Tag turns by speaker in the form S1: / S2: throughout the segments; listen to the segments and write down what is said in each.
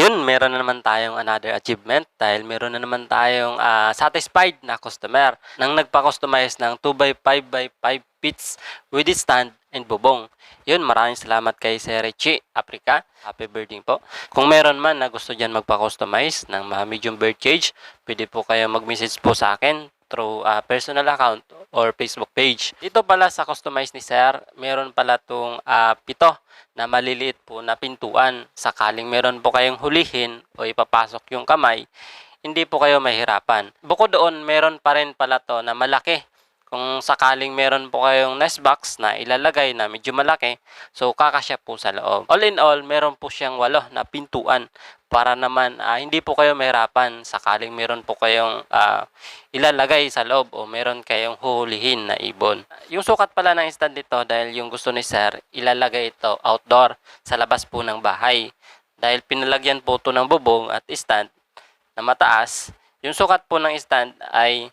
S1: Yun, meron na naman tayong another achievement dahil meron na naman tayong ah, satisfied na customer nang nagpa-customize ng 2x5x5 pits with stand and bubong. Yun, maraming salamat kay Sir Richie Africa. Happy birthday po. Kung meron man na gusto dyan magpa-customize ng mga medium bird cage, pwede po kayo mag-message po sa akin through ah, personal account or Facebook page. Dito pala sa customize ni Sir, meron pala tong ah, pito na maliliit po na pintuan. Sakaling meron po kayong hulihin o ipapasok yung kamay, hindi po kayo mahirapan. Bukod doon, meron pa rin pala to na malaki. Kung sakaling meron po kayong nest box na ilalagay na medyo malaki, so kakasya po sa loob. All in all, meron po siyang walo na pintuan para naman ah, hindi po kayo mahirapan sakaling meron po kayong ah, ilalagay sa loob o meron kayong huhulihin na ibon. Yung sukat pala ng stand dito dahil yung gusto ni sir, ilalagay ito outdoor sa labas po ng bahay. Dahil pinalagyan po ito ng bubong at stand na mataas, yung sukat po ng stand ay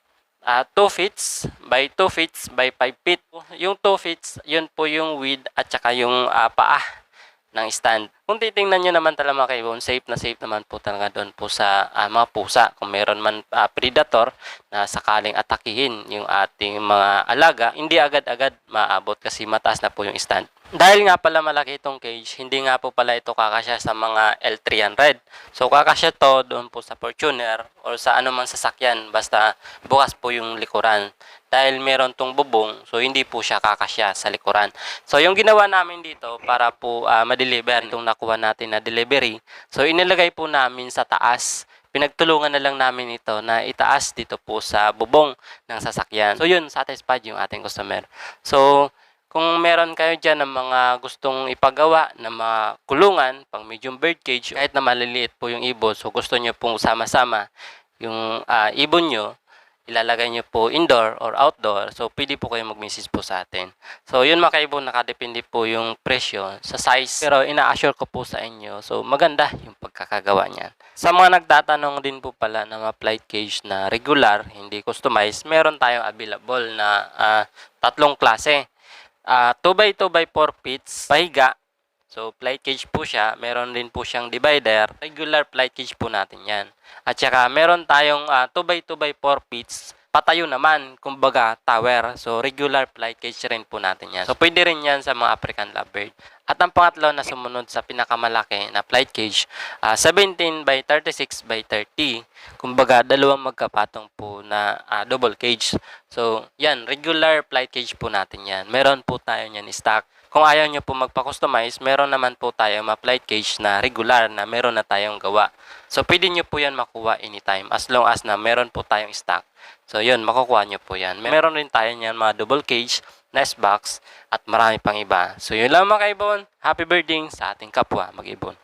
S1: 2 feet by 2 feet by 5 feet. Yung 2 feet, yun po yung width at saka yung ah, paa ng stand. Kung titingnan nyo naman talaga mga kaibon, safe na safe naman po talaga doon po sa ah, mga pusa. Kung meron man ah, predator na sakaling atakihin yung ating mga alaga, hindi agad-agad maabot kasi mataas na po yung stand. Dahil nga pala malaki itong cage, hindi nga po pala ito kakasya sa mga L300. So kakasya to doon po sa Fortuner or sa anumang sasakyan basta bukas po yung likuran. Dahil meron tong bubong, so hindi po siya kakasya sa likuran. So yung ginawa namin dito para po ah, ma-deliver itong nakuha natin na delivery, so inilagay po namin sa taas pinagtulungan na lang namin ito na itaas dito po sa bubong ng sasakyan. So yun, satisfied yung ating customer. So kung meron kayo dyan ng mga gustong ipagawa ng mga kulungan, pang medium bird cage, kahit na maliliit po yung ibon, so gusto nyo pong sama-sama yung ah, ibon nyo, ilalagay nyo po indoor or outdoor, so pwede po kayo mag-message po sa atin. So yun mga kaibon, nakadepende po yung presyo sa size. Pero ina-assure ko po sa inyo, so maganda yung pagkakagawa niyan. Sa mga nagtatanong din po pala na mga flight cage na regular, hindi customized, meron tayong available na ah, tatlong klase. Ah, 2x2 by 4 feet, pahiga. So, flight cage po siya. Meron din po siyang divider. Regular flight cage po natin yan. At saka, meron tayong ah, 2x2 by 4 feet, patayo naman, kumbaga tower. So, regular flight cage rin po natin yan. So, pwede rin yan sa mga African lovebird. At ang pangatlo na sumunod sa pinakamalaki na flight cage, ah, 17 by 36 by 30. Kumbaga, dalawang magkapatong po na ah, double cage. So, yan, regular flight cage po natin yan. Meron po tayo yan stock. Kung ayaw nyo po magpa-customize, meron naman po tayo mga flight cage na regular na meron na tayong gawa. So, pwede nyo po yan makuha anytime as long as na meron po tayong stock. So, yun, makukuha nyo po yan. Meron rin tayo yan mga double cage, nest box, at marami pang iba. So, yun lang mga kaibon. Happy birthday sa ating kapwa mag-ibon.